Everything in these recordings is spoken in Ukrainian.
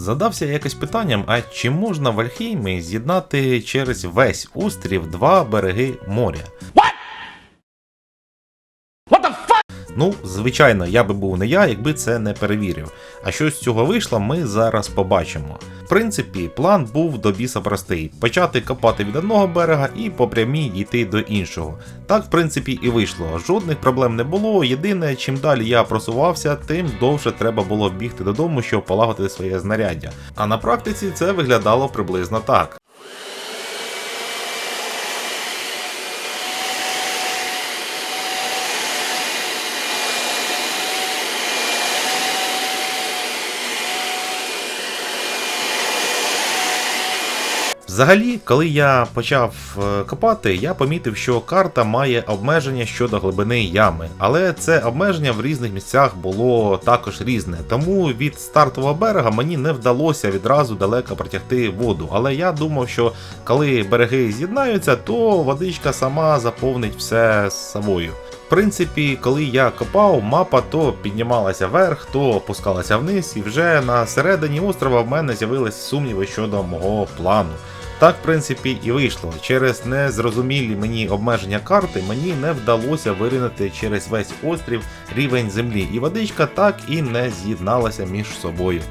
Задався якось питанням, а чи можна в Альхеймі з'єднати через весь острів два береги моря? Ну, звичайно, я би був не я, якби це не перевірив. А що з цього вийшло, ми зараз побачимо. В принципі, план був до біса простий: почати копати від одного берега і по прямій дійти до іншого. Так, в принципі, і вийшло. Жодних проблем не було. Єдине, чим далі я просувався, тим довше треба було бігти додому, щоб полагодити своє знаряддя. А на практиці це виглядало приблизно так. Взагалі, коли я почав е, копати, я помітив, що карта має обмеження щодо глибини ями, але це обмеження в різних місцях було також різне. Тому від стартового берега мені не вдалося відразу далеко протягти воду. Але я думав, що коли береги з'єднаються, то водичка сама заповнить все собою. В принципі, коли я копав, мапа то піднімалася вверх, то опускалася вниз, і вже на середині острова в мене з'явилися сумніви щодо мого плану. Так, в принципі, і вийшло. Через незрозумілі мені обмеження карти мені не вдалося виринути через весь острів рівень землі, і водичка так і не з'єдналася між собою.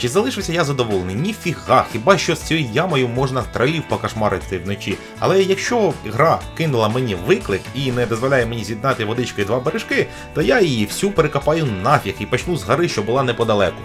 Чи залишився я задоволений? Ніфіга, хіба що з цією ямою можна тролів покошмарити вночі. Але якщо гра кинула мені виклик і не дозволяє мені з'єднати водичкою два бережки, то я її всю перекопаю нафіг і почну з гори, що була неподалеку.